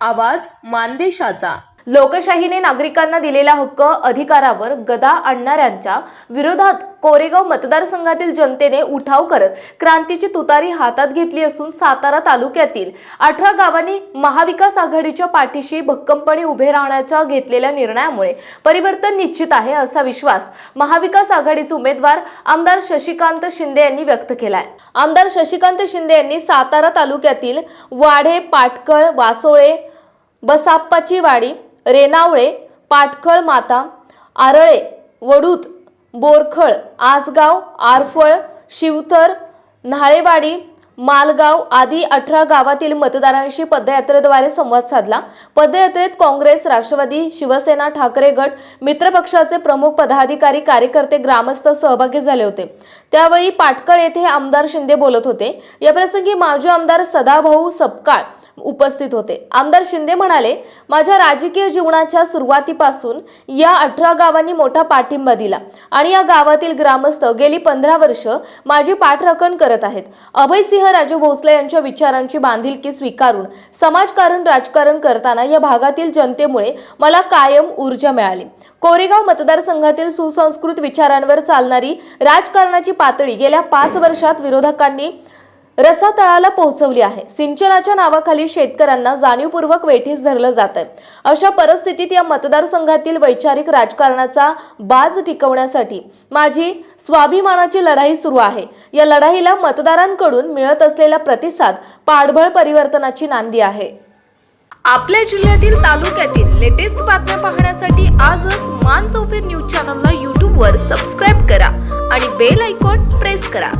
आवाज मानदेशाचा. लोकशाहीने नागरिकांना दिलेला हक्क अधिकारावर गदा आणणाऱ्यांच्या विरोधात कोरेगाव मतदारसंघातील जनतेने उठाव करत क्रांतीची तुतारी हातात घेतली असून सातारा तालुक्यातील अठरा गावांनी महाविकास आघाडीच्या पाठीशी भक्कमपणे उभे राहण्याच्या घेतलेल्या निर्णयामुळे परिवर्तन निश्चित आहे असा विश्वास महाविकास आघाडीचे उमेदवार आमदार शशिकांत शिंदे यांनी व्यक्त केलाय. आमदार शशिकांत शिंदे यांनी सातारा तालुक्यातील वाढे पाटकळ वासोळे बसाप्पाची वाडी रेनावळे पाटखळ माता आरळे वडूत बोरखळ आसगाव आरफळ शिवथर न्हाळेवाडी मालगाव आदी अठरा गावातील मतदारांशी पदयात्रेद्वारे संवाद साधला. पदयात्रेत काँग्रेस राष्ट्रवादी शिवसेना ठाकरे गट मित्रपक्षाचे प्रमुख पदाधिकारी कार्यकर्ते ग्रामस्थ सहभागी झाले होते. त्यावेळी पाटकळ येथे आमदार शिंदे बोलत होते. याप्रसंगी माजी आमदार सदाभाऊ सपकाळ उपस्थित होते. आमदार शिंदे म्हणाले माझ्या राजकीय जीवनाच्या सुरुवातीपासून या अठरा गावांनी मोठा पाठिंबा दिला आणि या गावातील ग्रामस्थ गेली पंधरा वर्ष माझी पाठराखण करत आहेत. अभयसिंह राजे भोसले यांच्या विचारांची बांधिलकी स्वीकारून समाजकारण राजकारण करताना या भागातील जनतेमुळे मला कायम ऊर्जा मिळाली. कोरेगाव मतदारसंघातील सुसंस्कृत विचारांवर चालणारी राजकारणाची पातळी गेल्या पाच वर्षात विरोधकांनी रसातळाला पोहोचवली आहे. सिंचनाच्या नावाखाली शेतकऱ्यांना जाणीवपूर्वक वेठीस धरलं जात आहे अशा परिस्थितीत या मतदारसंघातील वैचारिक राजकारणाचा बाज टिकवण्यासाठी माझी स्वाभिमानाची लढाई सुरू आहे. या लढाईला मतदारांकडून मिळत असलेला प्रतिसाद पाठबळ परिवर्तनाची नांदी आहे. आपल्या जिल्ह्यातील तालुक्यातील लेटेस्ट बातम्या पाहण्यासाठी आजच मान चौफेर न्यूज चॅनलला यूट्यूबवर सबस्क्राईब करा आणि बेल आयकॉन प्रेस करा.